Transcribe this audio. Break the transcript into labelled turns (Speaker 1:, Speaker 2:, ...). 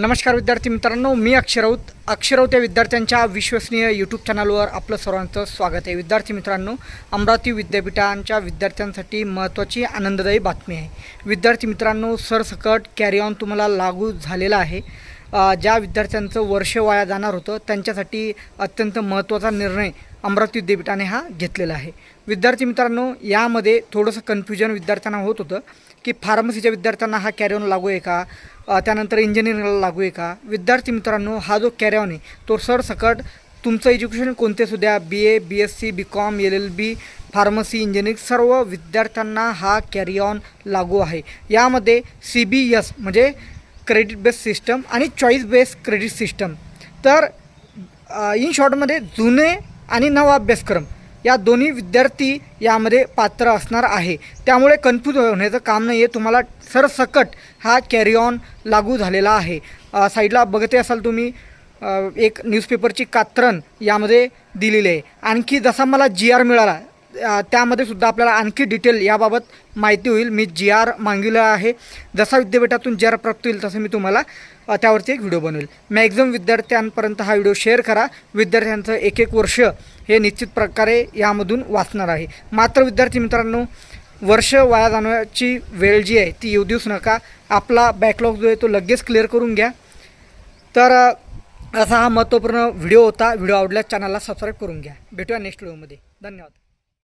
Speaker 1: नमस्कार विद्यार्थी मित्रांनो मी अक्षर राऊत. या विद्यार्थ्यांच्या विश्वसनीय यूट्यूब चॅनलवर आपलं सर्वांचं स्वागत आहे. विद्यार्थी मित्रांनो अमरावती विद्यापीठांच्या विद्यार्थ्यांसाठी महत्त्वाची आनंददायी बातमी आहे. विद्यार्थी मित्रांनो सरसकट कॅरी ऑन तुम्हाला लागू झालेला आहे. ज्या विद्यार्थ्यांचं वर्ष वाया जाणार होतं त्यांच्यासाठी अत्यंत महत्त्वाचा निर्णय अमरावती विद्यापीठाने हा घेतलेला आहे. विद्यार्थी मित्रांनो यामध्ये थोडंसं कन्फ्युजन विद्यार्थ्यांना होत होतं की फार्मसीच्या विद्यार्थ्यांना हा कॅरीऑन लागू आहे का? त्यानंतर इंजिनिअरिंगला लागू आहे का? विद्यार्थी मित्रांनो हा जो कॅरीऑन आहे तो सरसकट तुमचं एज्युकेशन कोणते सुद्धा B A B S C B com L L B pharmacy engineering सर्व विद्यार्थ्यांना हा कॅरी ऑन लागू आहे. यामध्ये सी बी एस म्हणजे क्रेडिट बेस्ड सिस्टम आणि चॉईस बेस्ड क्रेडिट सिस्टम तर इन शॉर्टमध्ये जुने आणि नवा अभ्यासक्रम. या दोन्ही विद्यार्थी यामध्ये पात्र असणार आहे. त्यामुळे कन्फ्यूज होण्याचं काम नाही आहे तुम्हाला सरसकट हा कॅरी ऑन लागू झालेला आहे. साईडला बघते असाल तुम्ही एक न्यूजपेपरची कात्रण यामध्ये दिलेली आहे. आणखी जसा मला जी आर मिळाला त्यामध्ये सुद्धा आपल्याला आणखी डिटेल याबाबत माहिती होईल. मी जी आर मागितला आहे. जसा विद्यापीठातून जी आर प्राप्त होईल तसं मी तुम्हाला त्यावरती एक व्हिडिओ बनवेल. मॅक्झिमम विद्यार्थ्यांपर्यंत हा व्हिडिओ शेअर करा. विद्यार्थ्यांचं एक एक वर्ष हे निश्चित प्रकारे यामधून वाचणार आहे. मात्र विद्यार्थी मित्रांनो वर्ष वाया जाण्याची वेळ जी आहे ती येऊ देऊच नका. आपला बॅकलॉग जो आहे तो लगेच क्लिअर करून घ्या. तर असा हा महत्त्वपूर्ण व्हिडिओ होता. व्हिडिओ आवडल्यास चॅनलला सबस्क्राईब करून घ्या. भेटूया नेक्स्ट व्हिडिओमध्ये धन्यवाद.